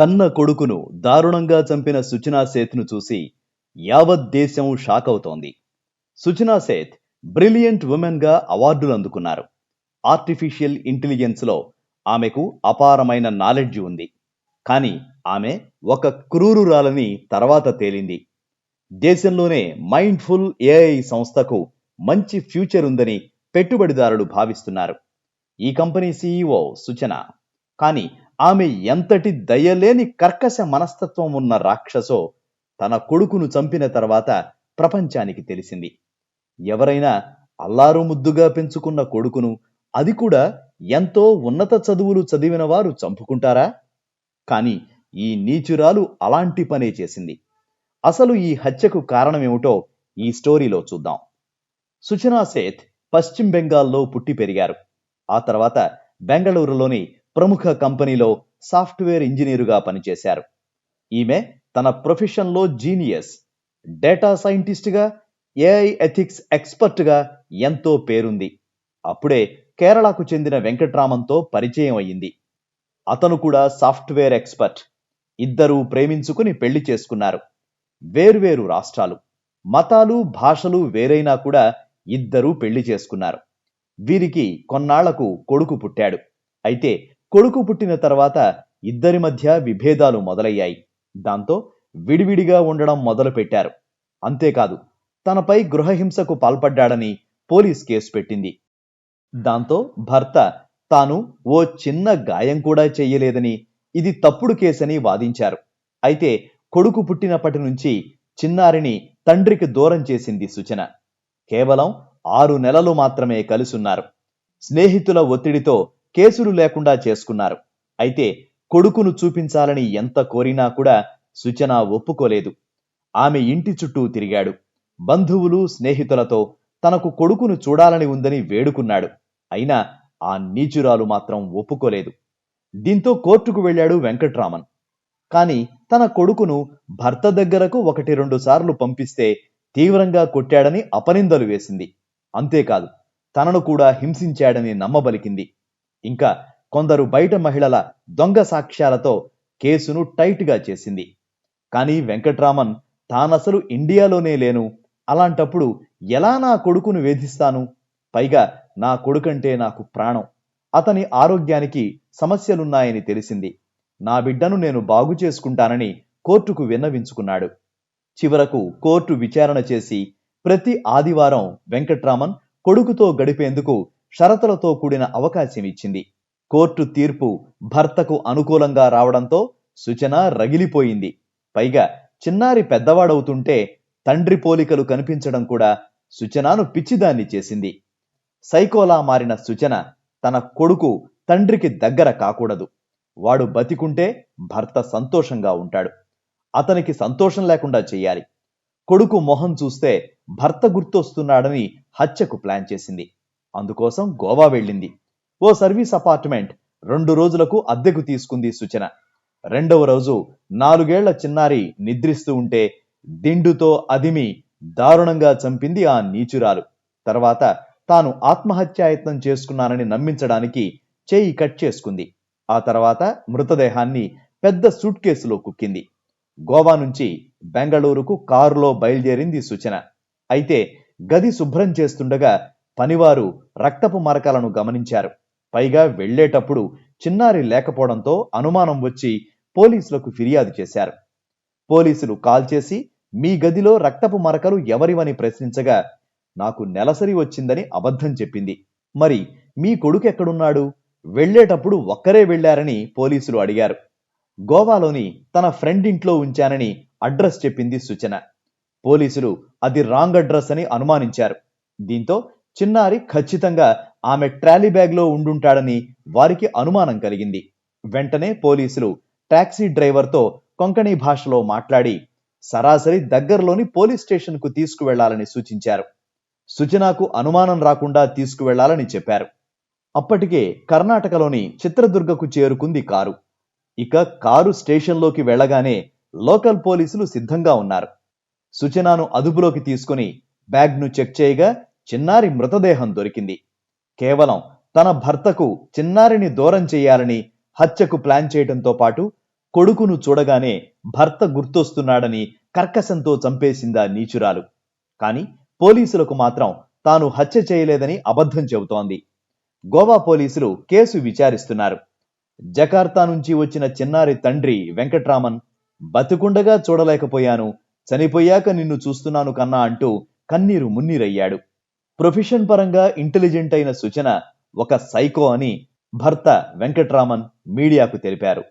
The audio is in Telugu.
కన్న కొడుకును దారుణంగా చంపిన సుచనా సేత్ను చూసి యావత్ దేశం షాక్ అవుతోంది. సుచనా సేత్ బ్రిలియంట్ ఉమెన్గా అవార్డులు అందుకున్నారు. ఆర్టిఫిషియల్ ఇంటెలిజెన్స్లో ఆమెకు అపారమైన నాలెడ్జ్ ఉంది. కానీ ఆమె ఒక క్రూరురాలని తర్వాత తేలింది. దేశంలోనే మైండ్ఫుల్ ఏఐ సంస్థకు మంచి ఫ్యూచర్ ఉందని పెట్టుబడిదారులు భావిస్తున్నారు. ఈ కంపెనీ సీఈఓ సుచన. కానీ ఆమె ఎంతటి దయలేని కర్కశ మనస్తత్వం ఉన్న రాక్షసో తన కొడుకును చంపిన తర్వాత ప్రపంచానికి తెలిసింది. ఎవరైనా అల్లారు ముద్దుగా పెంచుకున్న కొడుకును అది కూడా ఎంతో ఉన్నత చదువులు చదివిన వారు చంపుకుంటారా? కానీ ఈ నీచురాలు అలాంటి పనే చేసింది. అసలు ఈ హత్యకు కారణమేమిటో ఈ స్టోరీలో చూద్దాం. సుచనా సేత్ పశ్చిమ బెంగాల్లో పుట్టి పెరిగారు. ఆ తర్వాత బెంగళూరులోని ప్రముఖ కంపెనీలో సాఫ్ట్వేర్ ఇంజనీరుగా పనిచేశారు. ఈమె తన ప్రొఫెషన్లో జీనియస్ డేటా సైంటిస్ట్గా ఏఐ ఎథిక్స్ ఎక్స్పర్ట్గా ఎంతో పేరుంది. అప్పుడే కేరళకు చెందిన వెంకట్రామన్తో పరిచయం అయ్యింది. అతను కూడా సాఫ్ట్వేర్ ఎక్స్పర్ట్. ఇద్దరూ ప్రేమించుకుని పెళ్ళి చేసుకున్నారు. వేర్వేరు రాష్ట్రాలు మతాలు భాషలు వేరైనా కూడా ఇద్దరూ పెళ్ళి చేసుకున్నారు. వీరికి కొన్నాళ్ళకు కొడుకు పుట్టాడు. అయితే కొడుకు పుట్టిన తర్వాత ఇద్దరి మధ్య విభేదాలు మొదలయ్యాయి. దాంతో విడివిడిగా ఉండడం మొదలుపెట్టారు. అంతేకాదు తనపై గృహహింసకు పాల్పడ్డాడని పోలీస్ కేసు పెట్టింది. దాంతో భర్త తాను ఓ చిన్న గాయం కూడా చెయ్యలేదని ఇది తప్పుడు కేసని వాదించారు. అయితే కొడుకు పుట్టినప్పటి నుంచి చిన్నారిని తండ్రికి దూరం చేసింది సుచన. కేవలం ఆరు నెలలు మాత్రమే కలుసున్నారు. స్నేహితుల ఒత్తిడితో కేసులు లేకుండా చేసుకున్నారు. అయితే కొడుకును చూపించాలని ఎంత కోరినా కూడా సుచన ఒప్పుకోలేదు. ఆమె ఇంటి చుట్టూ తిరిగాడు. బంధువులు స్నేహితులతో తనకు కొడుకును చూడాలని ఉందని వేడుకున్నాడు. అయినా ఆ నీచురాలు మాత్రం ఒప్పుకోలేదు. దీంతో కోర్టుకు వెళ్ళాడు వెంకట్రామన్. కాని తన కొడుకును భర్త దగ్గరకు ఒకటి రెండు సార్లు పంపిస్తే తీవ్రంగా కొట్టాడని అపనిందలు వేసింది. అంతేకాదు తనను కూడా హింసించాడని నమ్మబలికింది. ఇంకా కొందరు బయట మహిళల దొంగ సాక్ష్యాలతో కేసును టైట్గా చేసింది. కానీ వెంకట్రామన్ తానసలు ఇండియాలోనే లేను అలాంటప్పుడు ఎలా నా కొడుకును వేధిస్తాను? పైగా నా కొడుకంటే నాకు ప్రాణం. అతని ఆరోగ్యానికి సమస్యలున్నాయని తెలిసింది. నా బిడ్డను నేను బాగు చేసుకుంటానని కోర్టుకు విన్నవించుకున్నాడు. చివరకు కోర్టు విచారణ చేసి ప్రతి ఆదివారం వెంకట్రామన్ కొడుకుతో గడిపేందుకు షరతులతో కూడిన అవకాశం ఇచ్చింది. కోర్టు తీర్పు భర్తకు అనుకూలంగా రావడంతో సుచన రగిలిపోయింది. పైగా చిన్నారి పెద్దవాడవుతుంటే తండ్రి పోలికలు కనిపించడం కూడా సుచనాను పిచ్చిదాన్ని చేసింది. సైకోలా మారిన సుచన తన కొడుకు తండ్రికి దగ్గర కాకూడదు. వాడు బతికుంటే భర్త సంతోషంగా ఉంటాడు. అతనికి సంతోషం లేకుండా చెయ్యాలి కొడుకు మొహం చూస్తే భర్త గుర్తొస్తున్నాడని హత్యకు ప్లాన్ చేసింది. అందుకోసం గోవా వెళ్ళింది. ఓ సర్వీస్ అపార్ట్మెంట్ రెండు రోజులకు అద్దెకు తీసుకుంది సుచన. రెండవ రోజు నాలుగేళ్ళ చిన్నారి నిద్రిస్తూ ఉంటే దిండుతో అదిమి దారుణంగా చంపింది ఆ నీచురాలు. తర్వాత తాను ఆత్మహత్యాయత్నం చేసుకున్నానని నమ్మించడానికి చేయి కట్ చేసుకుంది. ఆ తర్వాత మృతదేహాన్ని పెద్ద సూట్ కేసులో కుక్కింది. గోవా నుంచి బెంగళూరుకు కారులో బయలుదేరింది సుచన. అయితే గది శుభ్రం చేస్తుండగా పనివారు రక్తపు మరకలను గమనించారు. పైగా వెళ్ళేటప్పుడు చిన్నారి లేకపోవడంతో అనుమానం వచ్చి పోలీసులకు ఫిర్యాదు చేశారు. పోలీసులు కాల్ చేసి మీ గదిలో రక్తపు మరకలు ఎవరివని ప్రశ్నించగా నాకు నెలసరి వచ్చిందని అబద్ధం చెప్పింది. మరి మీ కొడుకు ఎక్కడున్నాడు? వెళ్ళేటప్పుడు ఒక్కరే వెళ్ళారని పోలీసులు అడిగారు. గోవాలోని తన ఫ్రెండ్ ఇంట్లో ఉంచానని అడ్రస్ చెప్పింది సూచన. పోలీసులు అది రాంగ్ అడ్రస్ అని అనుమానించారు. దీంతో చిన్నారి ఖచ్చితంగా ఆమె ట్రాలీ బ్యాగ్లో ఉండుంటాడని వారికి అనుమానం కలిగింది. వెంటనే పోలీసులు టాక్సీ డ్రైవర్తో కొంకణి భాషలో మాట్లాడి సరాసరి దగ్గరలోని పోలీస్ స్టేషన్కు తీసుకువెళ్ళాలని సూచించారు. సుజనాకు అనుమానం రాకుండా తీసుకువెళ్ళాలని చెప్పారు. అప్పటికే కర్ణాటకలోని చిత్రదుర్గకు చేరుకుంది కారు. ఇక కారు స్టేషన్లోకి వెళ్ళగానే లోకల్ పోలీసులు సిద్ధంగా ఉన్నారు. సుచనాను అదుపులోకి తీసుకుని బ్యాగ్ను చెక్ చేయగా చిన్నారి మృతదేహం దొరికింది. కేవలం తన భర్తకు చిన్నారిని దూరం చేయాలని హత్యకు ప్లాన్ చేయడంతో పాటు కొడుకును చూడగానే భర్త గుర్తొస్తున్నాడని కర్కశంతో చంపేసిందా నీచురాలు. కానీ పోలీసులకు మాత్రం తాను హత్య చేయలేదని అబద్ధం చెబుతోంది. గోవా పోలీసులు కేసు విచారిస్తున్నారు. జకార్తా నుంచి వచ్చిన చిన్నారి తండ్రి వెంకట్రామన్ బతుకుండగా చూడలేకపోయాను చనిపోయాక నిన్ను చూస్తున్నాను కన్నా అంటూ కన్నీరు మున్నీరయ్యాడు. ప్రొఫెషన్ పరంగా ఇంటెలిజెంట్ అయిన సూచన ఒక సైకో అని భర్త వెంకట్రామన్ మీడియాకు తెలిపారు.